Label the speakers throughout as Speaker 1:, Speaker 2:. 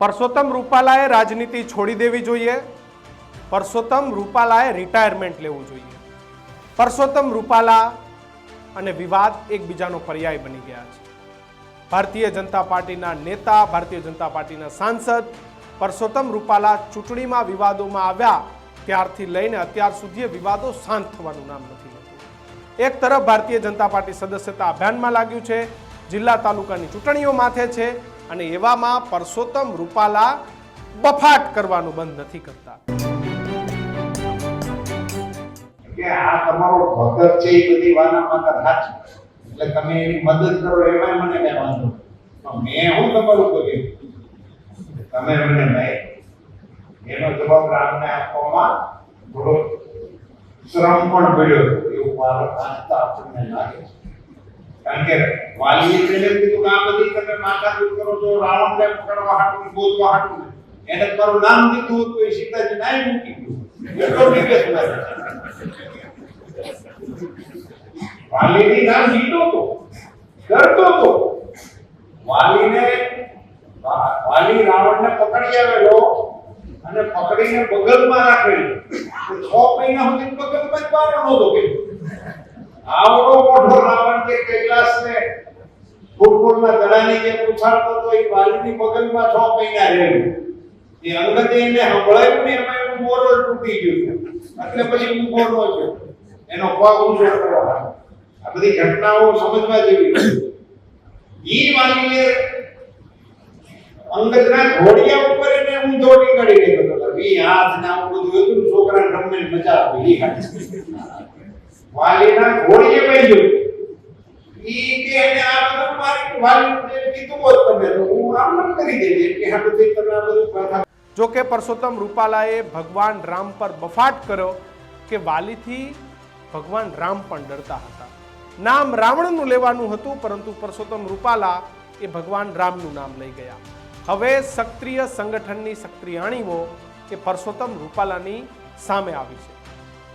Speaker 1: પરસોત્તમ રૂપાલાએ રાજનીતિ છોડી દેવી જોઈએ. પરસોત્તમ રૂપાલાએ રિટાયરમેન્ટ લેવું જોઈએ. પરસોત્તમ રૂપાલા અને વિવાદ એકબીજાનો પર્યાય બની ગયા છે. ભારતીય જનતા પાર્ટીના નેતા, ભારતીય જનતા પાર્ટીના સાંસદ પરસોત્તમ રૂપાલા ચૂંટણીમાં વિવાદોમાં આવ્યા ત્યારથી લઈને અત્યાર સુધી વિવાદો શાંત થવાનું નામ નથી લેતું. એક તરફ ભારતીય જનતા પાર્ટી સદસ્યતા અભિયાનમાં લાગ્યું છે, જિલ્લા તાલુકાની ચૂંટણીઓ માથે છે અને એવામાં પરસોત્તમ રૂપાલા બફાટ કરવાનું બંધ નથી કરતા.
Speaker 2: તમારો ભગત છે એ બધી વાના માતા સાચી એટલે તમે એની મદદ કરો એમાં મને મેં હું તમારું તમે એનો જવાબ આપવામાં થોડો શ્રમ પણ પડ્યો એવું મારો આપણને લાગે છે. કારણ કે વાલીએ પહેલે કીધું કે આ બધી તમે માથાકૂટ કરો છો રાવણને પકડવા હાટું બોલવા હાટું એને મારું નામ દીધું હતું, એ સીતાજી નાય મૂકી ગયું એટલો લાગે વાલીની નામ લીધો તો ડરતો તો. વાલીને, વાલી રાવણને પકડી આવેલો અને પકડીને બગલમાં રાખેલો. તો છ મહિના સુધી બગલમાં જ બહાર નહોતો ગયો આવડો મોટો રાવણ કે કૈલાસને ગોકુળમાં દડાની જે પૂછાડતો તો એ વાલીની બગલમાં છ મહિના રહેલું. એ અંગતે એને સંભળાયું ને એમાં એનું મોરલ તૂટી ગયું એટલે પછી ઊભો ન છે. એનો પગ ઊંચો કરવા આ બધી ઘટનાઓ સમજવા જેવી છે. ઈ વાલીએ અંગદના ઘોડિયા ઉપર એને ઊંધો નીકળી ગયો હતો. વી હાથ ના બધું હતું છોકરાને રમવાની મજા આવે, ઈ હાથ. વાલીના ઘોડીએ બેસ્યો ઈ કે એને આ બધું મારી વાલીને કીધું હોત તમે તો હું આમ ન કરી દેજે કે આ બધી તમે આ બધું કથા
Speaker 1: જો કે પરસોત્તમ રૂપાલાએ ભગવાન રામ પર બફાટ કર્યો કે વાલીથી ભગવાન રામ પણ ડરતા હતા. નામ રાવણનું લેવાનું હતું પરંતુ પરસોત્તમ રૂપાલા એ ભગવાન રામનું નામ લઈ ગયા. હવે સક્રિય સંગઠનની સક્રિયાણીઓ એ પરસોત્તમ રૂપાલાની સામે આવી છે.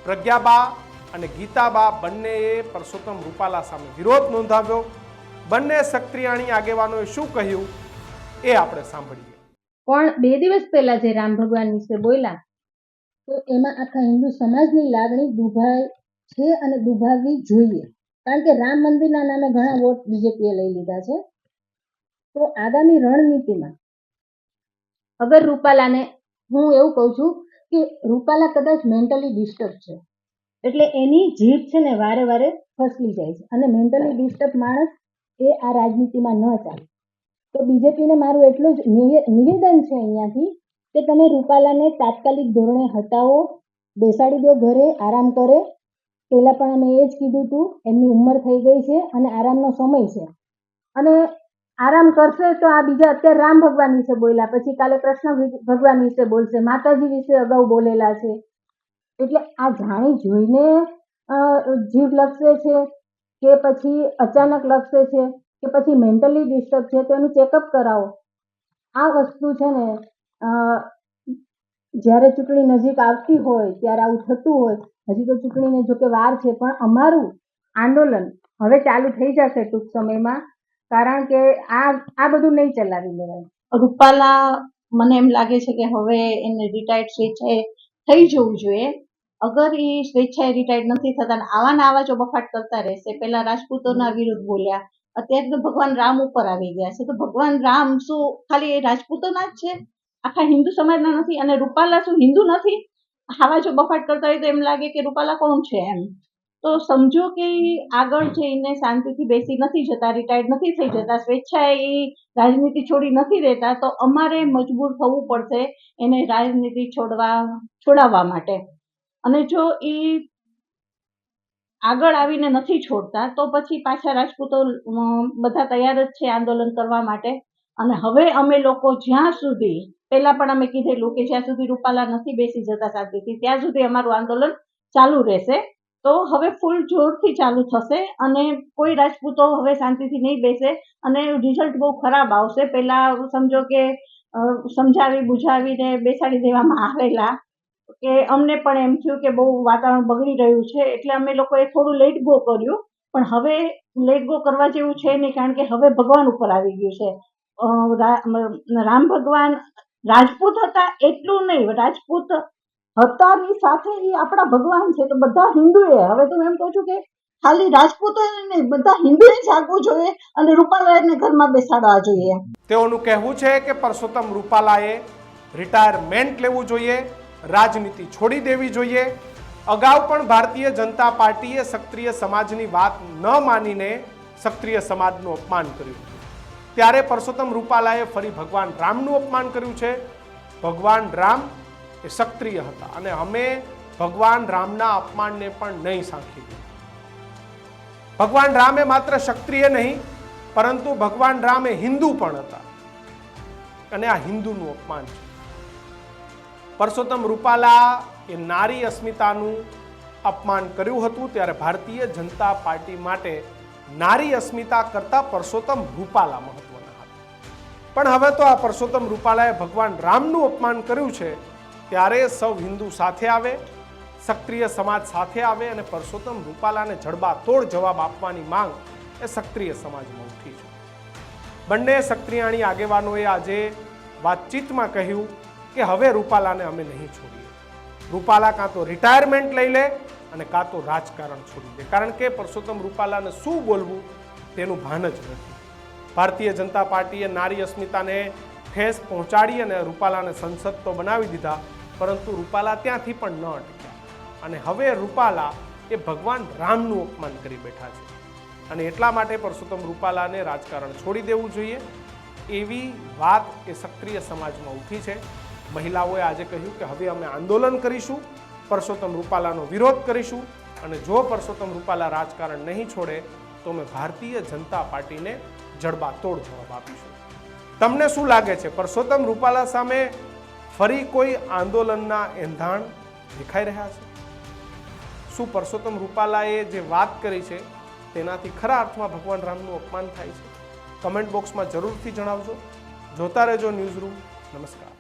Speaker 1: પ્રજ્ઞાબા અને ગીતાબા બંનેએ પરસોત્તમ રૂપાલા સામે વિરોધ નોંધાવ્યો. બંને સક્રિયાણી આગેવાનોએ શું કહ્યું એ આપણે સાંભળીએ.
Speaker 3: પણ બે દિવસ પહેલા જે રામ ભગવાન વિશે બોલ્યા, તો એમાં આખા હિન્દુ સમાજની લાગણી દુભાઈ છે અને દુભાવવી જોઈએ. કારણ કે રામ મંદિરના નામે ઘણા વોટ બીજેપીએ લઈ લીધા છે. તો આગામી રણનીતિમાં અગર રૂપાલાને હું એવું કહું છું કે રૂપાલા કદાચ મેન્ટલી ડિસ્ટર્બ છે. એટલે એની જીભ છે ને વારે વારે ફસલી જાય છે. અને મેન્ટલી ડિસ્ટર્બ માણસ એ આ રાજનીતિમાં ન ચાલે. તો બીજેપીને મારું એટલું જ નિવે- નિવેદન છે અહીંયાથી કે તમે રૂપાલાને તાત્કાલિક ધોરણે હટાવો, બેસાડી દો ઘરે, આરામ કરે. પહેલાં પણ અમે એ જ કીધું હતું એમની ઉંમર થઈ ગઈ છે અને આરામનો સમય છે. અને આરામ કરશે તો આ બીજા અત્યારે રામ ભગવાન વિશે બોલ્યા. પછી કાલે કૃષ્ણ ભગવાન વિશે બોલશે, માતાજી વિશે અગાઉ બોલેલા છે. એટલે આ જાણી જોઈને જીવ લપસે છે, કે પછી અચાનક લપસે છે, કે પછી મેન્ટલી ડિસ્ટર્બ છે, તો એનું ચેકઅપ કરાવો. આ વસ્તુ છે ને જ્યારે ચૂંટણી નજીક આવતી હોય, ત્યારે આવું થતું હોય. હજી તો ચૂંટણીને જો કે વાર છે, પણ અમારું આંદોલન હવે ચાલુ થઈ જશે ટૂંક સમયમાં, કારણ કે આ આ બધું નહીં ચલાવી લેવાય.
Speaker 4: રૂપાલા, મને એમ લાગે છે કે હવે એને રિટાયર્ડ છે થઈ જવું જોઈએ. અગર એ સ્વેચ્છાએ રિટાયર્ડ નથી થતા આવા ને આવા જો બફાટ કરતા રહેશે, પેલા રાજપૂતોના વિરુદ્ધ બોલ્યા, અત્યારે તો ભગવાન રામ ઉપર આવી ગયા છે. તો ભગવાન રામ શું ખાલી રાજપૂતોના જ છે? આખા હિન્દુ સમાજના નથી અને રૂપાલા શું હિન્દુ નથી? આવા જો બફાટ કરતા હોય તો એમ લાગે કે રૂપાલા કોણ છે એમ. તો સમજો કે આગળ જઈને શાંતિથી બેસી નથી જતા રિટાયર્ડ નથી થઈ જતા, સ્વેચ્છાએ એ રાજનીતિ છોડી નથી દેતા, તો અમારે મજબૂર થવું પડશે એને રાજનીતિ છોડવા, છોડાવવા માટે. અને જો એ આગળ આવીને નથી છોડતા, તો પછી પાછા રાજપૂતો બધા તૈયાર જ છે આંદોલન કરવા માટે. અને હવે અમે લોકો જ્યાં સુધી, પહેલા પણ અમે કીધેલું કે જ્યાં સુધી રૂપાલા નથી બેસી જતા શાંતિથી, ત્યાં સુધી અમારું આંદોલન ચાલુ રહેશે. તો હવે ફૂલ જોરથી ચાલુ થશે અને કોઈ રાજપૂતો હવે શાંતિથી નહીં બેસે અને રિઝલ્ટ બહુ ખરાબ આવશે. પહેલા સમજો કે સમજાવી બુઝાવીને બેસાડી દેવામાં આવેલા. કે અમને પણ એમ થયું કે બહુ વાતાવરણ બગડી રહ્યું છે, એટલે અમે લોકોએ થોડું લેટ ગો કર્યું. પણ હવે લેટ ગો કરવા જેવું છે નહીં, કારણ કે હવે ભગવાન ઉપર આવી ગયું છે. રામ ભગવાન રાજપૂત હતા એટલું નહીં, રાજપૂત હતાની સાથે એ આપણા ભગવાન છે, તો બધા હિન્દુએ, હવે તો એમ કહું છું કે ખાલી રાજપૂતો નહીં, બધા હિન્દુએ જાગવું જોઈએ અને રૂપાલાને ઘરમાં બેસાડવા જોઈએ.
Speaker 1: તેઓનું કહેવું છે કે પરસોત્તમ રૂપાલાએ રિટાયરમેન્ટ લેવું જોઈએ. રાજનીતિ છોડી દેવી જોઈએ. અગાઉ પણ ભારતીય જનતા પાર્ટીએ સક્રિય સમાજની વાત ન માનીને સક્રિય સમાજનું અપમાન કર્યું ત્યારે પરસોત્તમ રૂપાલાએ ફરી ભગવાન રામનું અપમાન કર્યું છે. ભગવાન રામ એ ક્ષત્રિય હતા અને અમે ભગવાન રામના અપમાનને પણ નહીં સાંખી ભગવાન રામ માત્ર ક્ષત્રિય નહીં, પરંતુ ભગવાન રામ એ હિન્દુ પણ હતા. અને આ હિન્દુનું અપમાન છે. પરસોત્તમ રૂપાલા એ નારી અસ્મિતાનું અપમાન કર્યું હતું ત્યારે ભારતીય જનતા પાર્ટી માટે નારી અસ્મિતા કરતા પરસોત્તમ રૂપાલા મહત્વના હતા. પણ હવે તો આ પરસોત્તમ રૂપાલાએ ભગવાન રામનું અપમાન કર્યું છે ત્યારે સૌ હિન્દુ સાથે આવે સક્રિય સમાજ સાથે આવે અને પરસોત્તમ રૂપાલાને જડબાતોડ જવાબ આપવાની માંગ એ સક્રિય સમાજમાં ઉઠી છે. બંને સક્રિયાણી આગેવાનોએ આજે વાતચીતમાં કહ્યું કે હવે રૂપાલાને અમે નહીં છોડીએ. રૂપાલા કાં તો રિટાયરમેન્ટ લઈ લે અને કાં તો રાજકારણ છોડી દે. કારણ કે પરસોત્તમ રૂપાલાને શું બોલવું તેનું ભાન જ નથી. ભારતીય જનતા પાર્ટીએ નારી અસ્મિતાને ઠેસ પહોંચાડી અને રૂપાલાને સંસદ તો બનાવી દીધા, પરંતુ રૂપાલા ત્યાંથી પણ ન અટક્યા. અને હવે રૂપાલા એ ભગવાન રામનું અપમાન કરી બેઠા છે. અને એટલા માટે પરસોત્તમ રૂપાલાને રાજકારણ છોડી દેવું જોઈએ. એવી વાત એ સક્રિય સમાજમાં ઉઠી છે. મહિલાઓએ આજે કહ્યું કે હવે અમે આંદોલન કરીશું, પરસોત્તમ રૂપાલાનો વિરોધ કરીશું અને જો પરસોત્તમ રૂપાલા રાજકારણ નહીં છોડે, તો અમે ભારતીય જનતા પાર્ટીને જડબાતોડ જવાબ આપીશું. તમને શું લાગે છે? પરસોત્તમ રૂપાલા સામે ફરી કોઈ આંદોલનના એંધાણ દેખાઈ રહ્યા છે? શું પરસોત્તમ રૂપાલાએ જે વાત કરી છે, તેનાથી ખરા અર્થમાં ભગવાન રામનું અપમાન થાય છે? કમેન્ટ બોક્સમાં જરૂરથી જણાવજો. જોતા રહેજો ન્યૂઝ રૂમ નમસ્કાર.